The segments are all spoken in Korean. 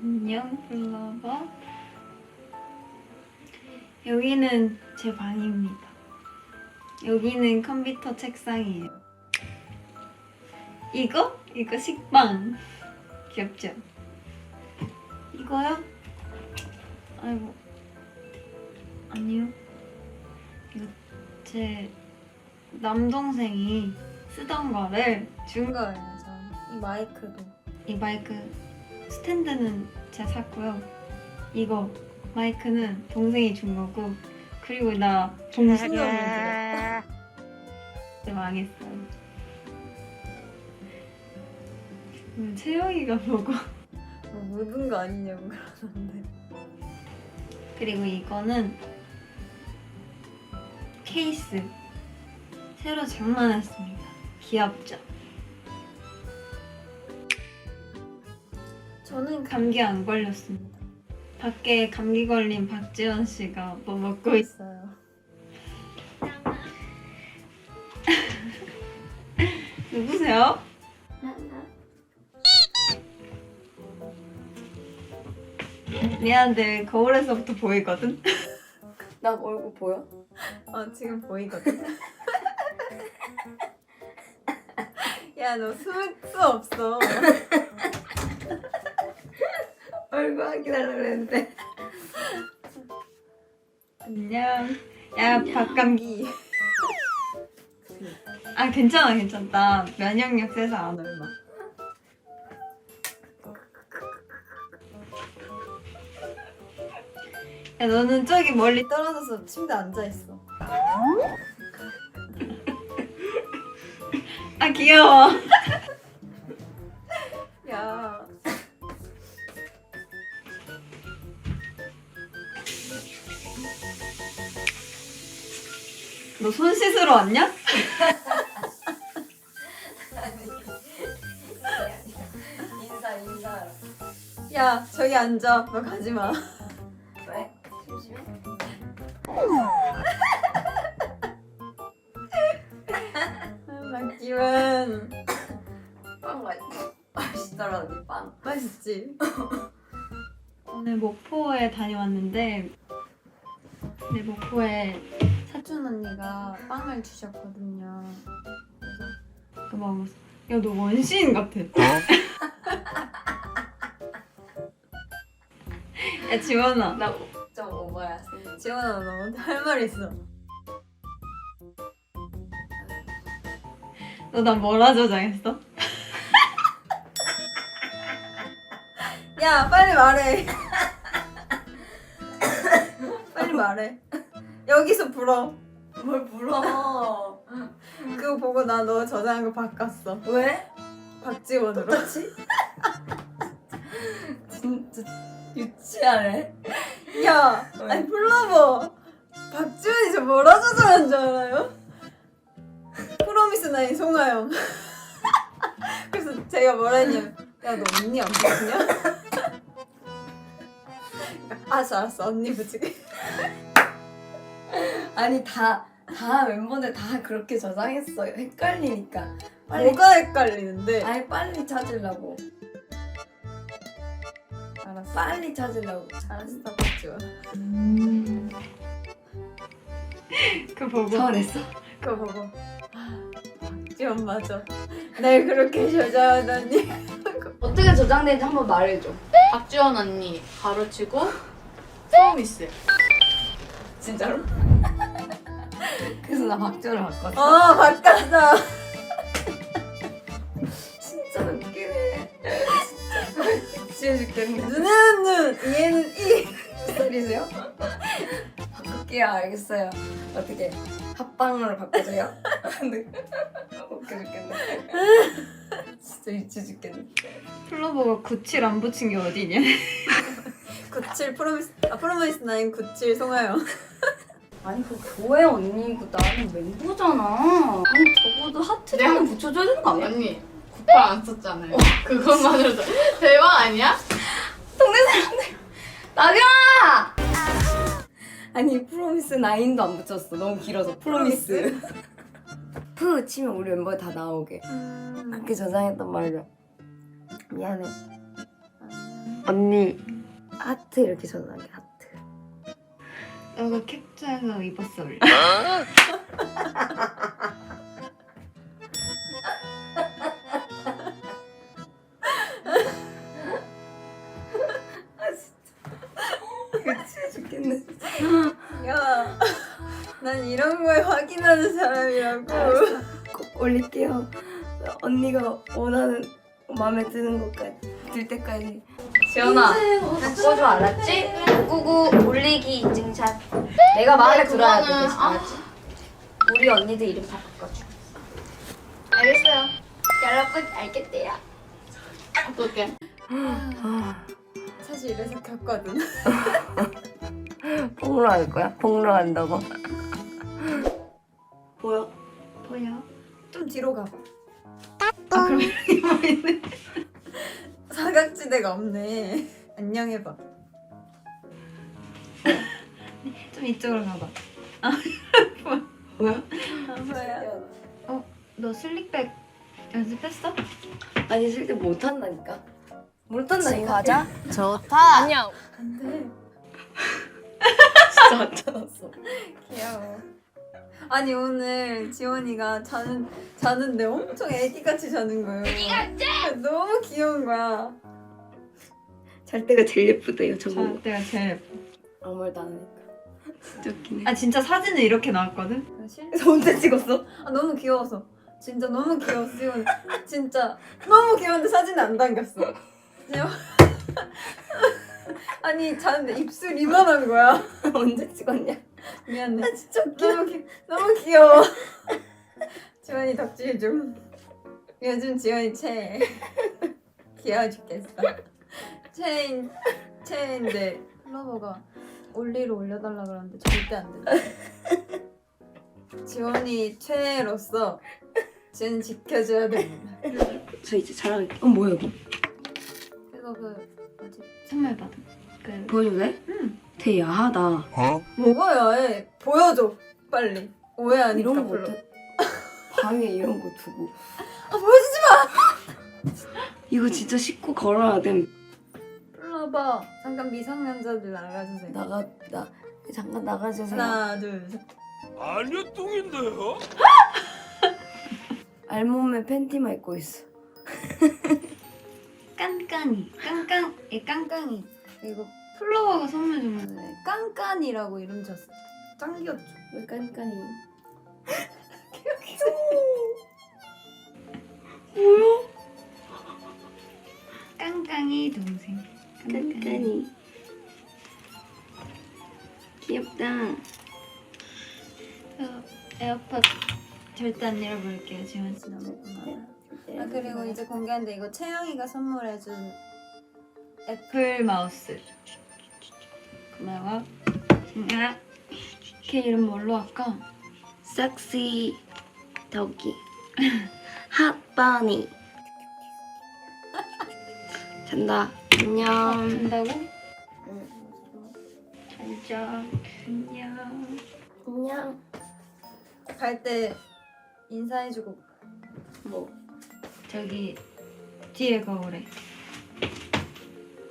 안녕 블러버 여기는 제 방입니다 여기는 컴퓨터 책상이에요 이거? 이거 식빵 귀엽죠? 이거요? 아이고 아니요 이거 제 남동생이 쓰던 거를 준 거예요 저. 이 마이크도 이 마이크 스탠드는 제가 샀고요. 이거 마이크는 동생이 준 거고 그리고 나 정신이 없는 데. 망했어요. 음, 채영이가 보고 뭐 묻은 거 아니냐고 그러는데. 그리고 이거는 케이스. 새로 장만했습니다. 귀엽죠? 저는 감기 안 걸렸습니다 밖에 감기 걸린 박지원 씨가 뭐 먹고 있어요 누구세요? 미안한데 거울에서부터 보이거든? 나 얼굴 보여? 어 지금 보이거든? 야 너 숨을 수 없어 얼굴 확인하려고 그랬는데. 안녕. 야 박감기. 아 괜찮아 괜찮다. 면역력 세서 안 얼마. 야 너는 저기 멀리 떨어져서 침대 앉아있어. 아 귀여워 너 손 씻으러 왔냐? 인사 인사 야 저기 앉아 너 가지마 왜? 심심해? 막기운 빵 맛있어 맛있더라 언니 빵 맛있지? 오늘 목포에 다녀왔는데 내 목포에 사촌 언니가 빵을 주셨거든요. 그래서 그거 먹었어 야 너 원시인 같아. 야 지원아. 나 좀 오버야. 지원아 너할말 있어. 너 나 뭐라 저장했어? 야 빨리 말해. 빨리 말해 여기서 불어 뭘 불어 그거 보고 나 너 저장한 거 바꿨어 왜? 박지원으로 똑같이? 진짜 유치하네 야 왜? 아니 플러버 박지원이 저 뭐라 저장한 줄 알아요? 프로미스 나인 송하영 그래서 제가 뭐라 했냐면 야 너 언니 안 붙이냐? 알았어 알았어 언니 붙이게 아니 다 다 멤버들 다 그렇게 저장했어. 헷갈리니까. 빨리 뭐가 헷갈리는데? 아니 빨리 찾으려고. 알았어. 빨리 찾으려고. 알았어 박지원. 그거 보고. 서운했어? 그거 보고. 아, 박지원 맞아. 날 그렇게 저장하다니. 어떻게 저장되는지 한번 말해줘. 박지원 언니 가로치고 프로미스 진짜로? 그래서 나 박지원을 바꿨어. 어 바꿨어. 진짜 웃기네. 진짜 미치해 죽겠네. 눈에는 눈 이에는 이. 소리세요? 바꿀게요. 알겠어요. 어떻게? 합방으로 바꿔줘요? 웃겨 죽겠네. 진짜 미쳐 죽겠네. 플로버가 97안 붙인 게 어디냐 97 프로미스 아 프로미스 나인 97 송하영. 아니 그 교회 언니고 나는 멤버잖아. 아니 적어도 하트라는 붙여줘야 되는 거 아니야? 언니 쿠팡 안 썼잖아요. 그것만으로도. 대박 아니야? 동네 사람들. 나경아! 아니 프로미스 나인도 안 붙였어. 너무 길어서. 프로미스. 푸 치면 우리 멤버 다 나오게. 그렇게 저장했단 말이야 미안해. 아, 언니 하트 이렇게 전화하게 하트. 너가 캡처해서 입었어 원래. 미치게 죽겠네. 야, 난 이런 거에 확인하는 사람이라고. 꼭 올릴게요. 언니가 원하는 마음에 드는 것까지 들 때까지. 지연아. 바꿔줘 알았지? 꾸구 올리기 인증샷. 내가 마음에 들어야 돼. 그거는- 대신 알았지? 우리 언니들 이름 다 바꿔줘. 알겠어요. 여러분 알겠대요. 어떡해. 사실 이래서 켰거든. 폭로 할 거야? 폭로 한다고? 보여? 뭐야? 좀 뒤로 가봐. 아. 사각지대가 없네. 안녕 해봐. 좀 이쪽으로 가봐. 뭐야? 아, 뭐야? 너 슬릭백 연습했어? 아니 실제 못한다니까. 못한다니까. 가자. 좋다. 안녕. 안 돼. 진짜 안 찾았어. 귀여워. 아니 오늘 지원이가 자는 자는데 엄청 애기같이 자는 거예요. 애기같이? 너무 귀여운 거야. 잘 때가 제일 예쁘대요 저거. 저 때가 제일 예뻐. 아무 말도 안 하니까. 진짜 웃기네. 아 진짜 사진은 이렇게 나왔거든? 실? 그래서 언제 찍었어? 아 너무 귀여워서. 진짜 너무 귀여웠어. 지원. 진짜 너무 귀여운데 사진 안 당겼어. 지원. 아니 자는데 입술 이만한 거야. 언제 찍었냐? 미안해. 아 진짜 웃겨. 너무 귀 너무 귀여워. 지원이 덕질 좀. 요즘 지원이 최애. 귀여워 죽겠어. 최애인 최애인데 플러버가 올리로 올려달라 그러는데 절대 안 된다. 지원이 최애로서 지원 지켜줘야 됩니다. 저 이제 자랑할게. 어 뭐야 이거? 그래서 그 뭐지? 선물 받은. 그 보여줘도 돼? 응. 되게 야하다. 먹어야 해. 보여줘 빨리. 오해하니까 이런 거 별로. 못해. 방에 이런 거 두고. 아 보여주지 마. 이거 진짜 씻고 걸어야 돼. 플러버 잠깐 미성년자들 나가주세요. 나가 나 잠깐 나가주세요. 하나 둘 셋. 아니요 뚱인데요? 알몸에 팬티만 입고 있어. 깐깐이. 깐깐. 이 깐깐이. 이거 플로워가 선물. 네, 깐깐이라고 이름 줬어. 짱 귀엽죠? 왜 깐깐이? 깐깐이 동생. 깐깐이. 귀엽다. 어, 에어팟 절대 안 잃어버릴게요 지원 씨 너무 고마워. 아 그리고 이제 공개한데 이거 채영이가 선물해준 애플 마우스. 고마워. 야, 걔 이름 뭘로 할까? 섹시 덕이. 핫바니. 잔다. 안녕. 한다고? 잘자. 안녕. 안녕. 갈 때 인사해주고 뭐? 저기 뒤에 거울에.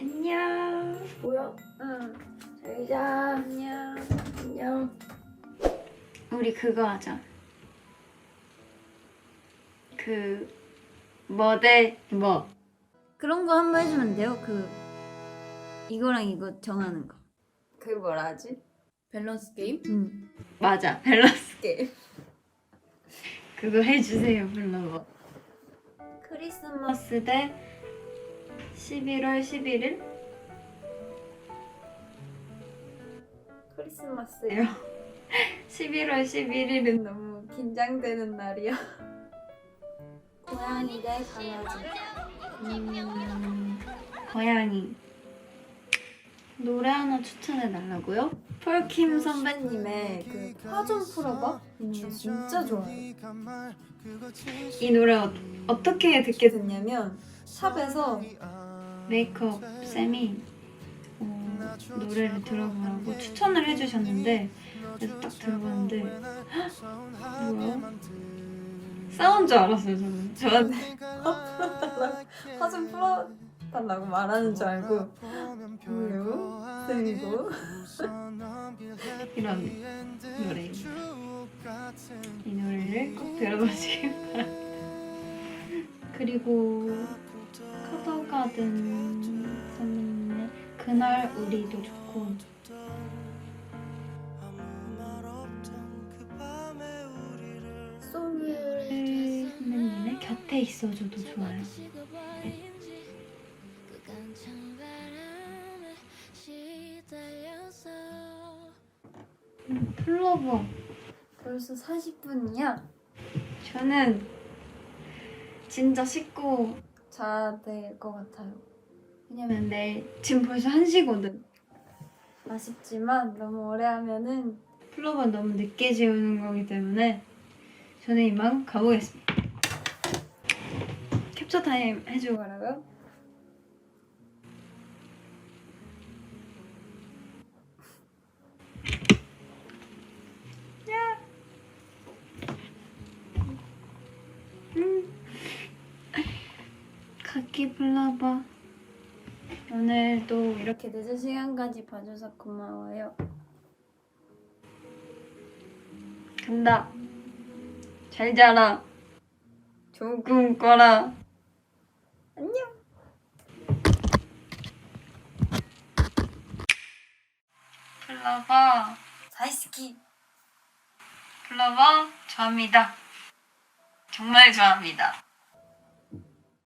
안녕. 뭐야? 응 잘자. 안녕 안녕. 우리 그거 하자. 그 뭐대 뭐. 그런 거 한번 해주면 돼요. 그 이거랑 이거 정하는 거. 그게 뭐라 하지? 밸런스 게임? 응 맞아. 밸런스 게임 그거 해주세요 플로버. 크리스마스 크리스마스 때 11월 11일 크리스마스예요. 11월 11일은 너무 긴장되는 날이야. 고양이 대 강아지. 음, 고양이. 노래 하나 추천해 달라고요? 폴킴 선배님의 그 화 좀 풀어봐 이 노래 진짜 좋아요. 이 노래 어, 어떻게 듣게 됐냐면 샵에서 메이크업 쌤이 어, 노래를 들어보라고 추천을 해주셨는데 그래서 딱 들어봤는데 헉, 뭐야? 싸운 줄 알았어요 저는 저한테 화좀 풀어 달라고 말하는 줄 알고 우유 쌤이고 이런 노래. 이 노래를 꼭 들어보시길 바랍니다. 그리고 카더가든 그날 우리도 좋고 소울 그 선배님의 곁에 있어줘도 좋아요. 음, 플로버. 벌써 40분이야? 저는 진짜 씻고 자야 될 것 같아요. 왜냐면 내일 지금 벌써 1시거든. 아쉽지만 너무 오래 하면은 플로버는 너무 늦게 지우는 거기 때문에 저는 이만 가보겠습니다. 캡처 타임 해주고 가라고요? 야. 음. 각기 플로버 오늘도 이렇게 늦은 시간까지 봐줘서 고마워요. 간다. 잘 자라. 좋은 꿈 꿔라. 안녕. 플러버. 다이스키. 플러버 좋아합니다. 정말 좋아합니다.